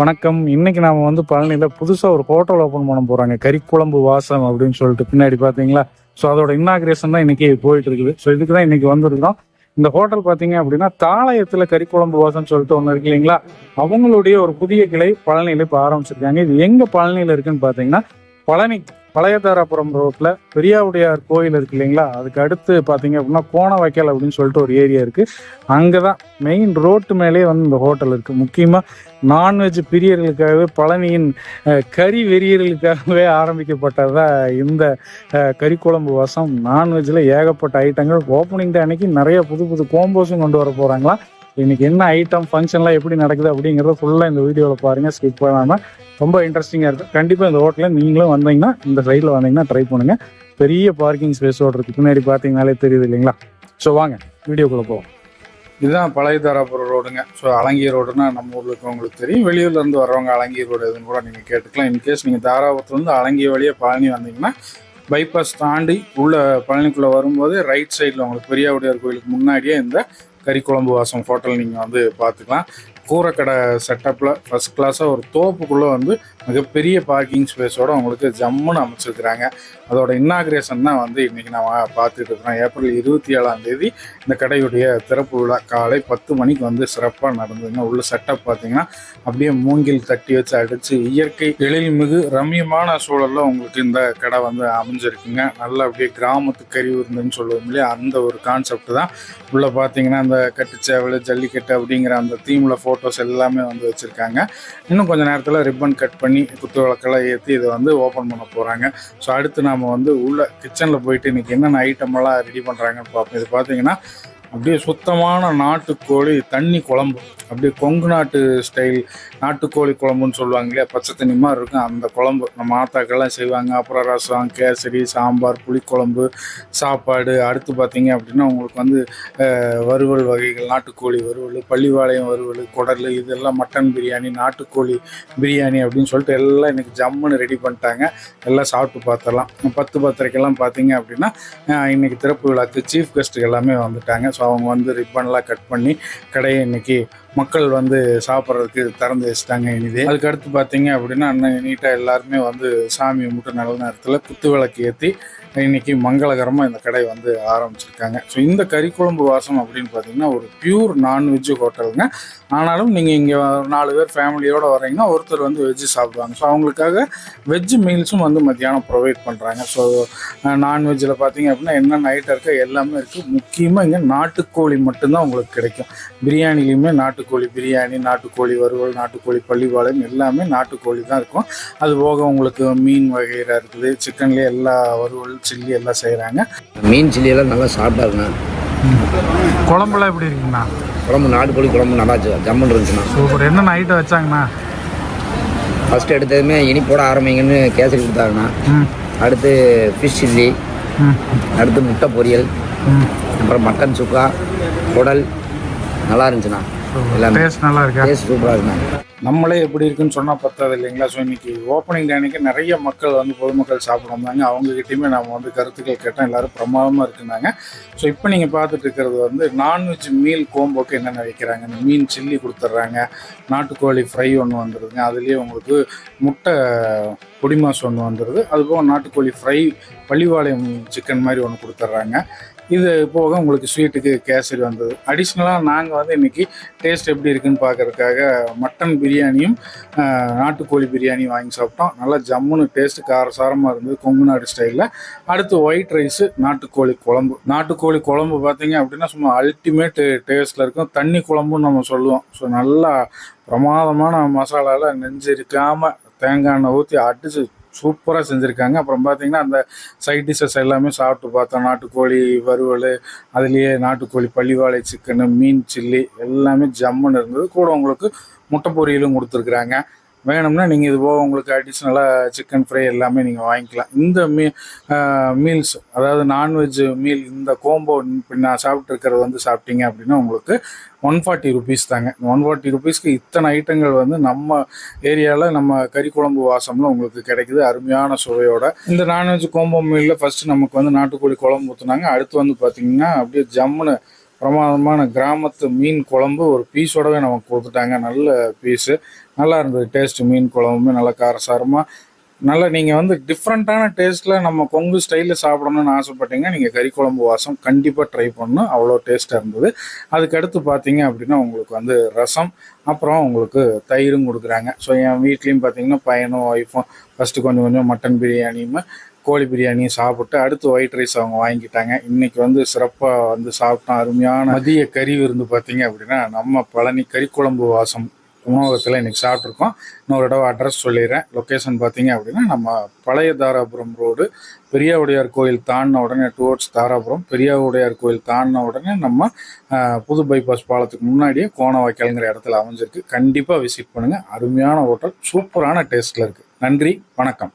வணக்கம். இன்னைக்கு நாம வந்து பழனியில் புதுசாக ஒரு ஹோட்டல் ஓப்பன் பண்ண போறாங்க. கறிக்குழம்பு வாசம் அப்படின்னு சொல்லிட்டு பின்னாடி பார்த்தீங்களா ஸோ அதோட இன்னாகிரேஷன் தான் இன்னைக்கு போயிட்டு இருக்குது. ஸோ இதுக்கு தான் இன்னைக்கு வந்திருக்கோம். இந்த ஹோட்டல் பார்த்தீங்க அப்படின்னா தாளையத்தில் கறிக்குழம்பு வாசம்னு சொல்லிட்டு ஒன்று இருக்கு இல்லைங்களா? அவங்களுடைய ஒரு புதிய கிளை பழனியில் இப்போ ஆரம்பிச்சிருக்காங்க. இது எங்கே பழனியில் இருக்குன்னு பார்த்தீங்கன்னா பழனி பழையதாராபுரம் ரோட்டில் பெரியாவுடையார் கோயில் இருக்கு இல்லைங்களா? அதுக்கு அடுத்து பார்த்தீங்க அப்படின்னா கோண வைக்கல் அப்படின்னு சொல்லிட்டு ஒரு ஏரியா இருக்குது அங்கே தான் மெயின் ரோட்டு மேலேயே வந்து இந்த ஹோட்டல் இருக்குது முக்கியமாக நான்வெஜ் பிரியர்களுக்காகவே பழனியின் கறி வெறியர்களுக்காகவே ஆரம்பிக்கப்பட்டதா இந்த கறி கறிக்குழம்பு வசம். நான்வெஜ்ஜில் ஏகப்பட்ட ஐட்டங்கள் ஓப்பனிங் டே அன்னைக்கு நிறைய புது புது கோம்போஸும் கொண்டு வர போகிறாங்களா இன்னைக்கு என்ன ஐட்டம் ஃபங்க்ஷன்லாம் எப்படி நடக்குது அப்படிங்கிறத ஃபுல்லாக இந்த வீடியோவில் பாருங்கள் ஸ்கிப் பண்ணாமல் ரொம்ப இன்ட்ரெஸ்டிங்காக இருக்கும் கண்டிப்பாக இந்த ஹோட்டலில் நீங்களும் வந்தீங்கன்னா இந்த சைடில் வந்தீங்கன்னா ட்ரை பண்ணுங்கள் பெரிய பார்க்கிங் ஸ்பேஸ் இருக்கு. பின்னாடி பார்த்தீங்கனாலே தெரியுது இல்லைங்களா? ஸோ வாங்க வீடியோக்குள்ளே போவோம். இதுதான் பழைய தாராபுரம் ரோடுங்க. ஸோ அலங்கிய ரோடுனா நம்ம ஊரில் இருக்கவங்களுக்கு தெரியும். வெளியூர்லேருந்து வர்றவங்க அலங்கிய ரோடு எதுன்னு கூட நீங்கள் கேட்டுக்கலாம். இன்கேஸ் நீங்கள் தாராபுரத்துலேருந்து அலங்கிய வழியாக பழனி வந்தீங்கன்னா பைபாஸ் தாண்டி உள்ள பழனிக்குள்ளே வரும்போது ரைட் சைடில் உங்களுக்கு பெரியாவுடையார் கோயிலுக்கு முன்னாடியே இந்த கறிக்குழம்பு வாசம் ஹோட்டல் நீங்கள் வந்து பார்த்துக்கலாம் கூரைக்கடை செட்டப்பில் ஃபஸ்ட் கிளாஸாக ஒரு தோப்புக்குள்ளே வந்து மிகப்பெரிய பார்க்கிங் ஸ்பேஸோட அவங்களுக்கு ஜம்முன்னு அமைச்சிருக்கிறாங்க. அதோட இன்னாகிரேஷன் தான் வந்து இன்றைக்கி நான் பார்த்துட்டு இருக்கிறோம். ஏப்ரல் இருபத்தி ஏழாம் தேதி இந்த கடையுடைய திறப்பு விழா காலை பத்து மணிக்கு வந்து சிறப்பாக நடந்ததுங்க. உள்ள செட்டப் பார்த்தீங்கன்னா அப்படியே மூங்கில் தட்டி வச்சு அடித்து இயற்கை எழில்மிகு ரம்மியமான சூழலில் உங்களுக்கு இந்த கடை வந்து அமைஞ்சிருக்குங்க. நல்லா அப்படியே கிராமத்து கறி விருந்துன்னு சொல்லுவோம் இல்லையா? அந்த ஒரு கான்செப்ட் தான். உள்ளே பார்த்தீங்கன்னா அந்த கட்டுச்சேவல் ஜல்லிக்கட்டு அப்படிங்கிற அந்த தீமில் ஃபோட்டோ ஃபோட்டோஸ் எல்லாமே வந்து வச்சுருக்காங்க. இன்னும் கொஞ்சம் நேரத்தில் ரிப்பன் கட் பண்ணி குத்து விளக்கெல்லாம் ஏற்றி இதை வந்து ஓப்பன் பண்ண போகிறாங்க ஸோ அடுத்து நாம் வந்து உள்ளே கிச்சனில் போயிட்டு இன்றைக்கி என்னென்ன ஐட்டமெல்லாம் ரெடி பண்ணுறாங்கன்னு பார்ப்போம். இது பார்த்தீங்கன்னா அப்படியே சுத்தமான நாட்டுக்கோழி தண்ணி குழம்பு. அப்படியே கொங்கு நாட்டு ஸ்டைல் நாட்டுக்கோழி குழம்புன்னு சொல்லுவாங்க இல்லையா? பச்சை தண்ணி மாதிரி இருக்கும். அந்த குழம்பு. நம்ம ஆத்தாக்கெல்லாம் செய்வாங்க. அப்புறம் ரசம் கேசரி சாம்பார் புளிக்குழம்பு சாப்பாடு. அடுத்து பார்த்தீங்க அப்படின்னா உங்களுக்கு வந்து வறுவல் வகைகள் நாட்டுக்கோழி வறுவல் பள்ளிவாளையம் வறுவல் குடல் இதெல்லாம் மட்டன் பிரியாணி நாட்டுக்கோழி பிரியாணி அப்படின்னு சொல்லிட்டு எல்லாம் இன்னைக்கு ஜம்முன்னு ரெடி பண்ணிட்டாங்க. எல்லாம் சாப்பிட்டு பார்த்துடலாம். பத்து பத்தரைக்கெல்லாம் பார்த்தீங்க அப்படின்னா இன்றைக்கி திறப்பு விழாக்கு சீஃப் கெஸ்ட்டுக்கு எல்லாமே வந்துட்டாங்க. ஸோ அவங்க வந்து ரிப்பன்லாம் கட் பண்ணி கடையை இன்னைக்கு மக்கள் வந்து சாப்பிட்றதுக்கு திறந்து வச்சுட்டாங்க இனிதே. அதுக்கு அடுத்து பார்த்தீங்க அப்படின்னா அண்ணன் நீட்டாக எல்லாருமே வந்து சாமி கும்பிட்டு நல்ல நேரத்தில் குத்து விளக்கு ஏற்றி இன்னைக்கு மங்களகரமாக இந்த கடை வந்து ஆரம்பிச்சிருக்காங்க. ஸோ இந்த கறிக்குழம்பு வாசம் அப்படின்னு பார்த்தீங்கன்னா ஒரு பியூர் நான்வெஜ் ஹோட்டலுங்க. ஆனாலும் நீங்கள் இங்கே நாலு பேர் ஃபேமிலியோடு வரீங்கன்னா ஒருத்தர் வந்து வெஜ்ஜு சாப்பிடுவாங்க. ஸோ அவங்களுக்காக வெஜ் மீல்ஸும் வந்து மத்தியானம் ப்ரொவைட் பண்ணுறாங்க ஸோ நான்வெஜ்ஜில் பார்த்தீங்க அப்படின்னா என்னென்ன ஐட்டம் இருக்கோ எல்லாமே இருக்குது முக்கியமாக இங்கே நாட்டுக்கோழி மட்டும்தான் உங்களுக்கு கிடைக்கும். பிரியாணிலையுமே நாட்டு நாட்டுக்கோழி பிரியாணி நாட்டுக்கோழி வறுவல் நாட்டுக்கோழி பள்ளிப்பாளையம் எல்லாமே நாட்டுக்கோழி தான் இருக்கும். அது போக உங்களுக்கு மீன் வகையில் இருக்குது சிக்கன்லேயே எல்லா வறுவல் சில்லி எல்லாம் செய்கிறாங்க மீன் சில்லி எல்லாம் நல்லா சாப்பிட்டா இருக்குண்ணா குழம்புலாம் எப்படி இருக்குங்கண்ணா? குழம்பு நாட்டுக்கோழி குழம்பு நல்லா இருந்துச்சு. ஜம்முன்னு இருந்துச்சுண்ணா. சூப்பர். என்னென்ன ஐட்டம் வச்சாங்கண்ணா? ஃபஸ்ட்டு எடுத்ததுமே இனிப்போட ஆரம்பிங்கன்னு கேசரி கொடுத்தாங்கண்ணா. அடுத்து ஃபிஷ் சில்லி அடுத்து முட்டை பொரியல் அப்புறம் மட்டன் சுக்கா குடல் நல்லா இருந்துச்சுண்ணா. எல்லாமே டேஸ்ட் நல்லா இருக்கா? டேஸ்ட் சூப்பராக நம்மளே எப்படி இருக்குன்னு சொன்னால் பத்தாது இல்லைங்களா? ஸோ இன்னைக்கு ஓப்பனிங் டே அன்னைக்கு நிறைய மக்கள் வந்து பொதுமக்கள் சாப்பிட வந்தாங்க. அவங்ககிட்டயுமே நம்ம வந்து கருத்துக்கள் கேட்டோம். எல்லாரும் பிரமாதமாக இருக்குனாங்க ஸோ இப்போ நீங்கள் பார்த்துட்டு இருக்கிறது வந்து நான்வெஜ் மீல் கோம்போக்கு என்னென்ன வைக்கிறாங்க இந்த மீன் சில்லி கொடுத்துட்றாங்க. நாட்டுக்கோழி ஃப்ரை ஒன்று வந்துடுதுங்க அதுலேயே உங்களுக்கு முட்டை பொடி மாஸ் ஒன்று வந்துடுது அதுபோக நாட்டுக்கோழி ஃப்ரை பள்ளிவாளையம் சிக்கன் மாதிரி ஒன்று கொடுத்துட்றாங்க. இது போக உங்களுக்கு ஸ்வீட்டுக்கு கேசரி வந்தது. அடிஷ்னலாக நாங்கள் வந்து இன்றைக்கி டேஸ்ட் எப்படி இருக்குன்னு பார்க்கறதுக்காக மட்டன் பிரியாணியும் நாட்டுக்கோழி பிரியாணியும் வாங்கி சாப்பிட்டோம். நல்லா ஜம்முன்னு டேஸ்ட் காரசாரமாக இருந்தது கொங்கு நாடு ஸ்டைலில் அடுத்து ஒயிட் ரைஸு நாட்டுக்கோழி குழம்பு. நாட்டுக்கோழி குழம்பு பார்த்தீங்க அப்படின்னா சும்மா அல்டிமேட் டேஸ்ட்டில் இருக்கும். தண்ணி குழம்புன்னு நம்ம சொல்லுவோம். ஸோ நல்லா பிரமாதமான மசாலாவில் நெஞ்சிருக்காமல் தேங்காய் எண்ணெய் ஊற்றி அடிச்சு சூப்பராக செஞ்சுருக்காங்க. அப்புறம் பார்த்தீங்கன்னா அந்த சைட் டிஷ்ஷஸ் எல்லாமே சாப்பிட்டு பார்த்தோம். நாட்டுக்கோழி வறுவல் அதுலேயே நாட்டுக்கோழி பள்ளிவாழை சிக்கனு மீன் சில்லி எல்லாமே ஜம்முன்னு இருந்தது. கூட உங்களுக்கு முட்டை பொரியலும் கொடுத்துருக்குறாங்க. வேணும்னா நீங்கள் இது போக உங்களுக்கு அடிஷ்னலாக சிக்கன் ஃப்ரை எல்லாமே நீங்கள் வாங்கிக்கலாம். இந்த மீ மீல்ஸ் அதாவது நான்வெஜ் மீல் இந்த கோம்போ இப்போ நான் சாப்பிட்ருக்கிறது வந்து சாப்பிட்டீங்க அப்படின்னா உங்களுக்கு ஒன் ஃபார்ட்டி ருபீஸ் தாங்க. ஒன் ஃபார்ட்டி ருபீஸ்க்கு இத்தனை ஐட்டங்கள் வந்து நம்ம ஏரியாவில் நம்ம கறி குழம்பு வாசம்ல உங்களுக்கு கிடைக்குது. அருமையான சுவையோட. இந்த நான்வெஜ் கோம்போ மீலில் ஃபஸ்ட்டு நமக்கு வந்து நாட்டுக்கோழி குழம்பு ஊற்றுனாங்க அடுத்து வந்து பார்த்தீங்கன்னா அப்படியே ஜம்முன்னு பிரமாதமான கிராமத்து மீன் குழம்பு ஒரு பீஸோடவே நமக்கு கொடுத்துட்டாங்க. நல்ல பீஸு நல்லா இருந்தது. டேஸ்ட் மீன் குழம்புமே நல்லா காரசாரமாக நல்லா நீங்கள் வந்து டிஃப்ரெண்ட்டான டேஸ்ட்டில் நம்ம கொங்கு ஸ்டைலில் சாப்பிடணும்னு ஆசைப்பட்டீங்க நீங்கள் கறி குழம்பு வாசம் கண்டிப்பாக ட்ரை பண்ணணும். அவ்வளோ டேஸ்ட்டாக இருந்தது. அதுக்கடுத்து பார்த்தீங்க அப்படின்னா உங்களுக்கு வந்து ரசம் அப்புறம் உங்களுக்கு தயிரும் கொடுக்குறாங்க. ஸோ என் வீட்லேயும் பார்த்தீங்கன்னா பையனும் ஒய்ஃபும் ஃபஸ்ட்டு கொஞ்சம் கொஞ்சம் மட்டன் பிரியாணியும் கோழி பிரியாணியும் சாப்பிட்டு அடுத்து ஒயிட் ரைஸ் அவங்க வாங்கிட்டாங்க இன்னைக்கு வந்து சிறப்பாக வந்து சாப்பிட்டோம் அருமையான மதிய கறி விருந்து பார்த்தீங்க அப்படின்னா நம்ம பழனி கறி குழம்பு வாசம் உணவகத்தில் இன்னைக்கு சாப்பிட்ருக்கோம் இன்னொரு தடவை அட்ரஸ் சொல்லிடுறேன். லொக்கேஷன் பார்த்தீங்க அப்படின்னா நம்ம பழைய தாராபுரம் ரோடு பெரியாவுடையார் கோயில் தாண்டின உடனே டுவோர்ட்ஸ் தாராபுரம் பெரியாவுடையார் கோயில் தாண்டின உடனே நம்ம புது பைபாஸ் பாலத்துக்கு முன்னாடியே கோணவாய்க்கால்ங்கிற இடத்துல அமைஞ்சிருக்கு. கண்டிப்பாக விசிட் பண்ணுங்கள் அருமையான ஹோட்டல் சூப்பரான டேஸ்ட்டில் இருக்குது நன்றி வணக்கம்.